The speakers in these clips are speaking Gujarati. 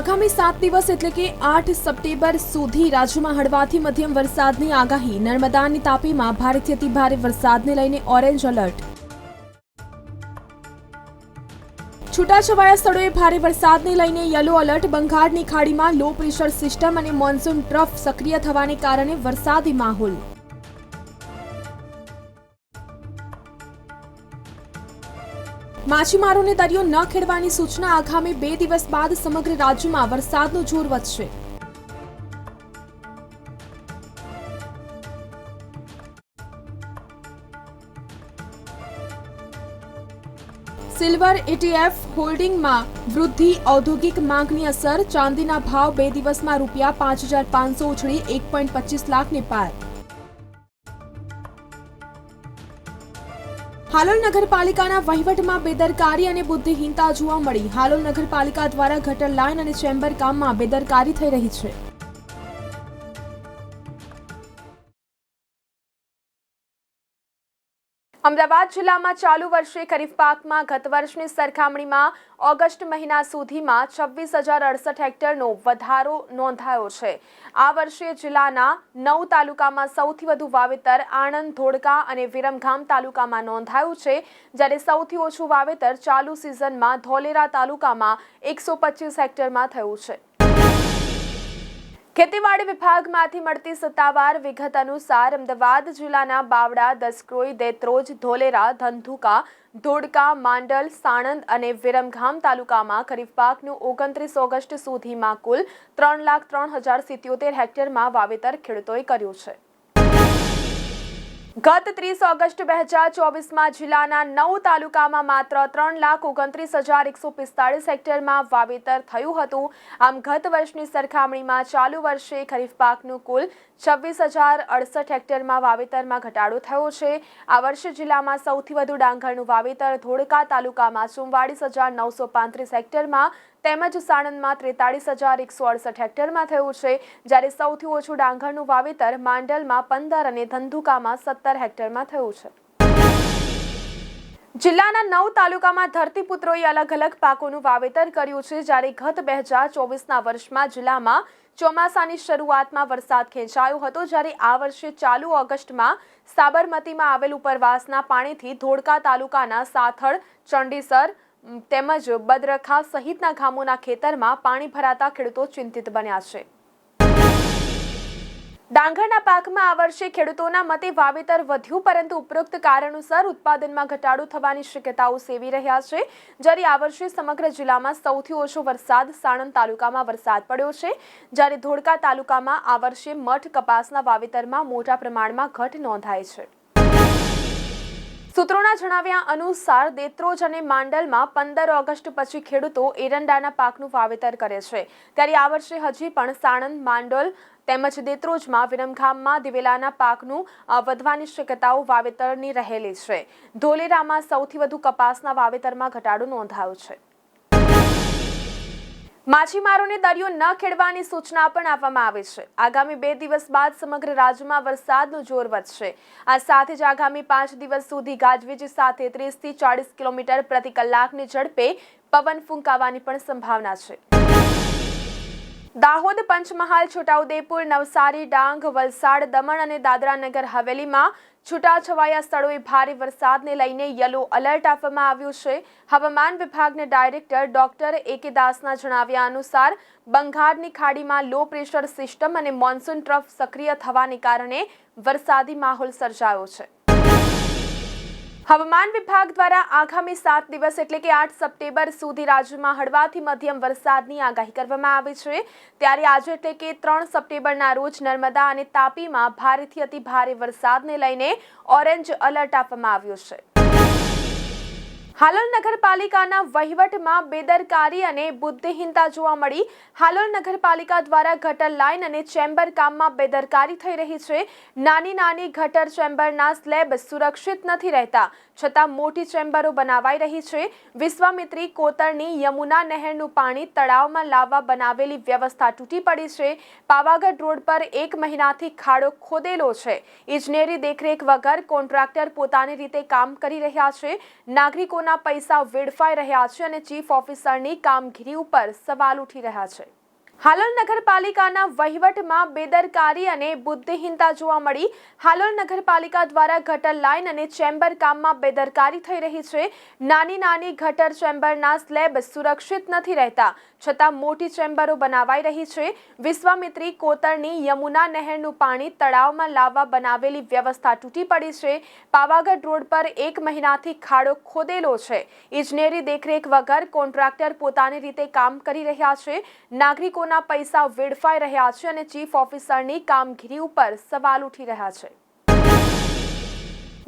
આગામી સાત દિવસ એટલે કે આઠ સપ્ટેમ્બર સુધી રાજ્યમાં હળવાથી મધ્યમ વરસાદની આગાહી. નર્મદાની તાપીમાં ભારેથી અતિ ભારે વરસાદને લઈને ઓરેન્જ એલર્ટ. છૂટાછવાયા સ્થળોએ ભારે વરસાદને લઈને યલો એલર્ટ. બંગાળની ખાડીમાં લો પ્રેશર સિસ્ટમ અને મોન્સૂન ટ્રફ સક્રિય થવાને કારણે વરસાદી માહોલ. માછીમારોને દરિયો ન ખેડવાની સૂચના આગામી બે દિવસ બાદ સમગ્ર રાજ્યમાં વરસાદનું જોર વધશે. સિલ્વર એટીએફ હોલ્ડિંગમાં વૃદ્ધિ, ઔદ્યોગિક માંગની અસર, ચાંદીના ભાવ બે દિવસમાં રૂપિયા પાંચ હજાર પાંચસો ઉછળી એક પોઈન્ટ પચીસ લાખને પાર. હાલોલ નગરપાલિકાના વહીવટમાં બેદરકારી અને બુદ્ધિહીનતા જોવા મળી. હાલોલ નગરપાલિકા દ્વારા ગટર લાઇન અને ચેમ્બર કામમાં બેદરકારી થઈ રહી છે. અમદાવાદ જિલ્લામાં ચાલુ વર્ષે ખરીફ પાકમાં ગત વર્ષની સરખામણીમાં ઓગસ્ટ મહિના સુધીમાં છવ્વીસ હજાર અડસઠ હેક્ટરનો વધારો નોંધાયો છે. આ વર્ષે જિલ્લાના નવ તાલુકામાં સૌથી વધુ વાવેતર આણંદ, ધોળકા અને વિરમગામ તાલુકામાં નોંધાયું છે. જ્યારે સૌથી ઓછું વાવેતર ચાલુ સિઝનમાં ધોલેરા તાલુકામાં એકસો પચીસ હેક્ટરમાં થયું છે. ખેતીવાડી વિભાગમાંથી મળતી સત્તાવાર વિગત અનુસાર અમદાવાદ જિલ્લાના બાવડા, દસક્રોઈ, દેત્રોજ, ધોલેરા, ધંધુકા, ધોડકા, માંડલ, સાણંદ અને વિરમગામ તાલુકામાં ખરીફ પાકનું ઓગણત્રીસ ઓગસ્ટ સુધીમાં કુલ ત્રણ લાખ ત્રણ હજાર સિત્યોતેર હેક્ટરમાં વાવેતર ખેડૂતોએ કર્યું છે. ગત ત્રીસ ઓગસ્ટ બે હજાર ચોવીસમાં જિલ્લાના નવ તાલુકામાં માત્ર ત્રણ લાખ ઓગણત્રીસ હજાર એકસો પિસ્તાળીસ હેક્ટરમાં વાવેતર થયું હતું. આમ ગત વર્ષની સરખામણીમાં ચાલુ વર્ષે ખરીફ પાકનું કુલ છવ્વીસ હજાર અડસઠ હેક્ટરમાં વાવેતરમાં ઘટાડો થયો છે. આ વર્ષે જિલ્લામાં સૌથી વધુ ડાંગરનું વાવેતર ધોળકા તાલુકામાં ચુમ્વાળીસ હજાર નવસો પાંત્રીસ હેક્ટરમાં તેમજ સાણંદમાં ત્રેતાળીસ હજાર એકસો અડસઠ હેક્ટરમાં થયું છે, જ્યારે સૌથી ઓછું ડાંગરનું વાવેતર માંડલમાં પંદર અને ધંધુકામાં સત્તર હેક્ટરમાં થયું છે. જિલ્લાના નવ તાલુકામાં ધરતીપુત્રોએ અલગ અલગ પાકોનું વાવેતર કર્યું છે, જ્યારે ગત બે હજાર ચોવીસના વર્ષમાં જિલ્લામાં ચોમાસાની શરૂઆતમાં વરસાદ ખેંચાયો હતો, જ્યારે આ વર્ષે ચાલુ ઓગસ્ટમાં સાબરમતીમાં આવેલ ઉપરવાસના પાણીથી ધોળકા તાલુકાના સાથળ, ચંડીસર તેમજ બદરખા સહિતના ગામોના ખેતરમાં પાણી ભરાતા ખેડૂતો ચિંતિત બન્યા છે. ડાંગરના પાકમાં આ વર્ષે ખેડૂતોના મતે વાવેતર વધ્યું, પરંતુ ઉપરોક્ત કારણોસર ઉત્પાદનમાં ઘટાડો થવાની શક્યતાઓ સેવી રહ્યા છે. જ્યારે આ વર્ષે સમગ્ર જિલ્લામાં સૌથી ઓછો વરસાદ સાણંદ તાલુકામાં વરસાદ પડ્યો છે. જ્યારે ધોળકા તાલુકામાં આ વર્ષે મઠ કપાસના વાવેતરમાં મોટા પ્રમાણમાં ઘટ નોંધાય છે. સૂત્રોના જણાવ્યા અનુસાર દેત્રોજ અને માંડલમાં પંદર ઓગસ્ટ પછી ખેડૂતો એરંડાના પાકનું વાવેતર કરે છે. ત્યારે આ વર્ષે હજી પણ સાણંદ, માંડોલ તેમજ દેત્રોજમાં વિરમગામમાં દિવેલાના પાકનું વધવાની શક્યતાઓ વાવેતરની રહેલી છે. ધોલેરામાં સૌથી વધુ કપાસના વાવેતરમાં ઘટાડો નોંધાયો છે. માછીમારોને દરિયો ન ખેડવાની સૂચના પણ આપવામાં આવી છે. આગામી બે દિવસ બાદ સમગ્ર રાજ્યમાં વરસાદનું જોર વધશે. આ સાથે જ આગામી પાંચ દિવસ સુધી ગાજવીજ સાથે ત્રીસથી ચાળીસ કિલોમીટર પ્રતિ કલાકની ઝડપે પવન ફૂંકાવાની પણ સંભાવના છે. દાહોદ, પંચમહાલ, છોટાઉદેપુર, નવસારી, ડાંગ, વલસાડ, દમણ અને દાદરા નગર હવેલીમાં છૂટાછવાયા સ્થળોએ ભારે વરસાદને લઈને યલો એલર્ટ આપવામાં આવ્યું છે. હવામાન વિભાગના ડાયરેક્ટર ડોક્ટર એ કે દાસના જણાવ્યા અનુસાર, બંગાળની ખાડીમાં લો પ્રેશર સિસ્ટમ અને મોન્સૂન ટ્રફ સક્રિય થવાને કારણે વરસાદી માહોલ સર્જાયો છે. હવામાન વિભાગ દ્વારા આગામી સાત દિવસ એટલે કે આઠ સપ્ટેમ્બર સુધી રાજ્યમાં હળવાથી મધ્યમ વરસાદની આગાહી કરવામાં આવી છે. ત્યારે આજે એટલે કે ત્રણ સપ્ટેમ્બરના રોજ નર્મદા અને તાપીમાં ભારેથી અતિ ભારે વરસાદને લઈને ઓરેન્જ એલર્ટ આપવામાં આવ્યું છે. હાલોલ નગરપાલિકાના વહીવટમાં બેદરકારી અને બુદ્ધિહીનતા જોવા મળી. હાલોલ નગરપાલિકા દ્વારા ગટર લાઇન અને ચેમ્બર કામમાં બેદરકારી થઈ રહી છે. નાની નાની ગટર ચેમ્બરના સ્લેબ સુરક્ષિત નથી રહેતા, છતાં મોટી ચેમ્બરો બનાવાઈ રહી છે. વિશ્વામિત્રી કોતરની યમુના નહેરનું પાણી તળાવમાં લાવવા બનાવેલી વ્યવસ્થા તૂટી પડી છે. પાવાગઢ રોડ પર એક મહિનાથી ખાડો ખોદેલો છે. ઇજનેરી દેખરેખ વગર કોન્ટ્રાક્ટર પોતાની રીતે કામ કરી રહ્યા છે. નાગરિકોના પૈસા વેડફાઈ રહ્યા છે અને ચીફ ઓફિસરની કામગીરી ઉપર સવાલ ઉઠી રહ્યા છે. હાલોલ નગરપાલિકાના વહીવટમાં બેદરકારી અને બુદ્ધિહીનતા જોવા મળી. હાલોલ નગરપાલિકા દ્વારા ગટર લાઇન અને ચેમ્બર કામમાં બેદરકારી થઈ રહી છે. નાની નાની ગટર ચેમ્બરના સ્લેબ સુરક્ષિત નથી રહેતા, છતાં મોટી ચેમ્બરો બનાવાઈ રહી છે. વિશ્વામિત્રી કોતરની યમુના નહેરનું પાણી તળાવમાં લાવવા બનાવેલી વ્યવસ્થા તૂટી પડી છે. પાવાગઢ રોડ પર એક મહિનાથી ખાડો ખોદેલો છે. ઇજનેરી દેખરેખ વગર કોન્ટ્રાક્ટર પોતાની રીતે કામ કરી રહ્યા છે. નાગરિકોના પૈસા વેડફાઈ રહ્યા છે અને ચીફ ઓફિસરની કામગીરી ઉપર સવાલ ઉઠી રહ્યા છે.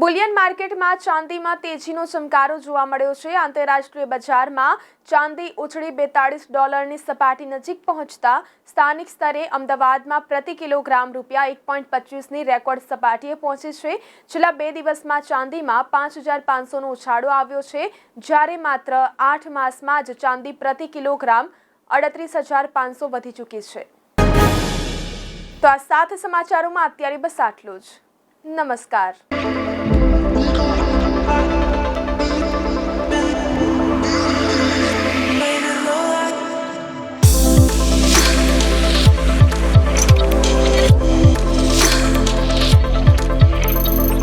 બુલિયન માર્કેટમાં ચાંદીમાં તેજીનો ચમકારો જોવા મળ્યો છે. આંતરરાષ્ટ્રીય બજારમાં ચાંદી ઉછળી બેતાળીસ ડોલરની સપાટી નજીક પહોંચતા સ્થાનિક સ્તરે અમદાવાદમાં પ્રતિ કિલોગ્રામ રૂપિયા એક પોઈન્ટ પચીસની રેકોર્ડ સપાટીએ પહોંચી છે. છેલ્લા બે દિવસમાં ચાંદીમાં પાંચ હજાર પાંચસોનો ઉછાળો આવ્યો છે. જ્યારે માત્ર આઠ માસમાં જ ચાંદી પ્રતિ કિલોગ્રામ અડત્રીસ હજાર પાંચસો વધી ચૂકી છે. તો આ સાત સમાચારોમાં અત્યારે બસ આટલું જ. નમસ્કાર.